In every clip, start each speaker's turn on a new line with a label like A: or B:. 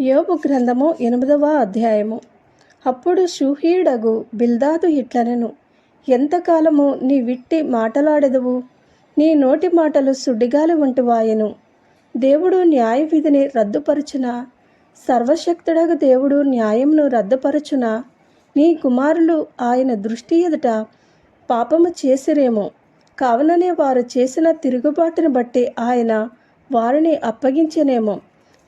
A: యోబు గ్రంథము ఎనిమిదవ అధ్యాయము. అప్పుడు షూహీడగు బిల్దాదు ఇట్లనెను ఎంతకాలము నీ విట్టి మాటలాడెదవు? నీ నోటి మాటలు సుడిగాలి వంటి వాయెను దేవుడు న్యాయ విధిని రద్దుపరచున? సర్వశక్తుడగు దేవుడు న్యాయమును రద్దుపరచున? నీ కుమారులు ఆయన దృష్టి ఎదుట పాపము చేసిరేమో. కావుననే వారు చేసిన తిరుగుబాటును బట్టి ఆయన వారిని అప్పగించనేమో.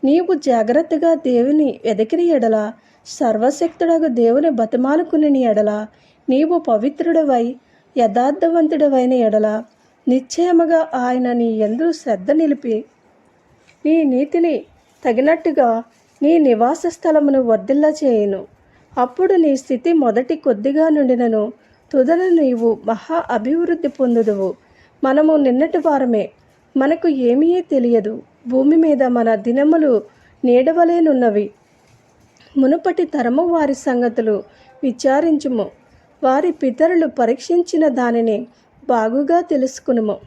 A: నీవు జాగ్రత్తగా దేవుని వెదకిని ఎడల సర్వశక్తుడగు దేవుని బతిమాలుకుని ఎడల నీవు పవిత్రుడవై యథార్థవంతుడవైన ఎడల నిశ్చయముగా ఆయన నీ ఎందు శ్రద్ధ నిలిపి నీ నీతిని తగినట్టుగా నీ నివాస స్థలమును వర్ధిల్లా చేయును. అప్పుడు నీ స్థితి మొదటి కొద్దిగా నుండినను తుదన నీవు మహా అభివృద్ధి పొందుదువు. మనము నిన్నటి వారమే మనకు ఏమీ తెలియదు. భూమి మీద మన దినములు నీడవలేనున్నవి. మునుపటి తరము వారి సంగతులు విచారించుము. వారి పితరులు పరీక్షించిన దానిని బాగుగా తెలుసుకునుము.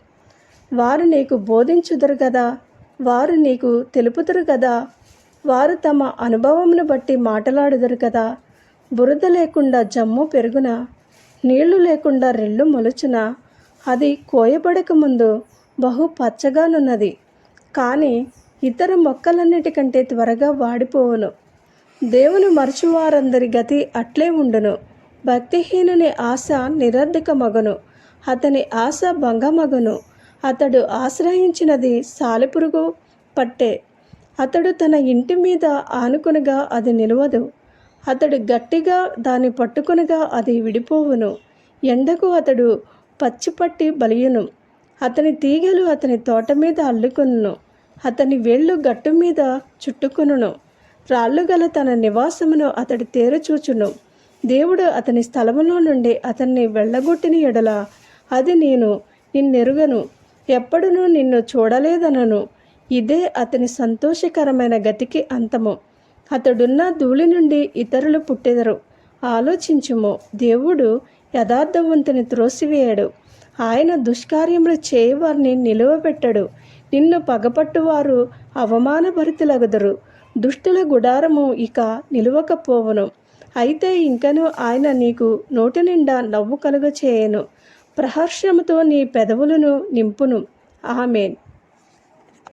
A: వారు నీకు బోధించుదురు కదా వారు నీకు తెలుపుదురు కదా వారు తమ అనుభవమును బట్టి మాటలాడుదురు కదా బురద లేకుండా జమ్ము పెరుగున? నీళ్ళు లేకుండా రెళ్ళు మొలుచున? అది కోయబడక ముందు బహు పచ్చగానున్నది. కానీ ఇతర మొక్కలన్నిటికంటే త్వరగా వాడిపోవును. దేవుని మరచువారందరి గతి అట్లే ఉండును. భక్తిహీనుని ఆశ నిరర్ధక మగను అతని ఆశ భంగమగను. అతడు ఆశ్రయించినది సాలెపురుగు పట్టే. అతడు తన ఇంటి మీద ఆనుకునగా అది నిలవదు. అతడు గట్టిగా దాన్ని పట్టుకునగా అది విడిపోవును. ఎండకు అతడు పచ్చిపట్టి బలియును. అతని తీగలు అతని తోట మీద అల్లుకును అతని వేళ్ళు గట్టు మీద చుట్టుకొనును. రాళ్ళు గల తన నివాసమును అతడు తేరచూచును. దేవుడు అతని స్థలములో నుండి అతన్ని వెళ్ళగొట్టిన ఎడల అది నేను నిన్నెరుగను. ఎప్పుడునూ నిన్ను చూడలేదనను. ఇదే అతని సంతోషకరమైన గతికి అంతము. అతడున్న ధూళి నుండి ఇతరులు పుట్టెదరు. ఆలోచించుము దేవుడు యథార్థవంతుని త్రోసివేయడు. ఆయన దుష్కార్యములు చేయవారిని నిలువబెట్టడు. నిన్ను పగపట్టువారు అవమానభరితులగుదరు. దుష్టుల గుడారము ఇక నిలువకపోవును. అయితే ఇంకను ఆయన నీకు నోటి నిండా నవ్వు కలుగ చేయను ప్రహర్షముతో నీ పెదవులను నింపును. ఆమెన్.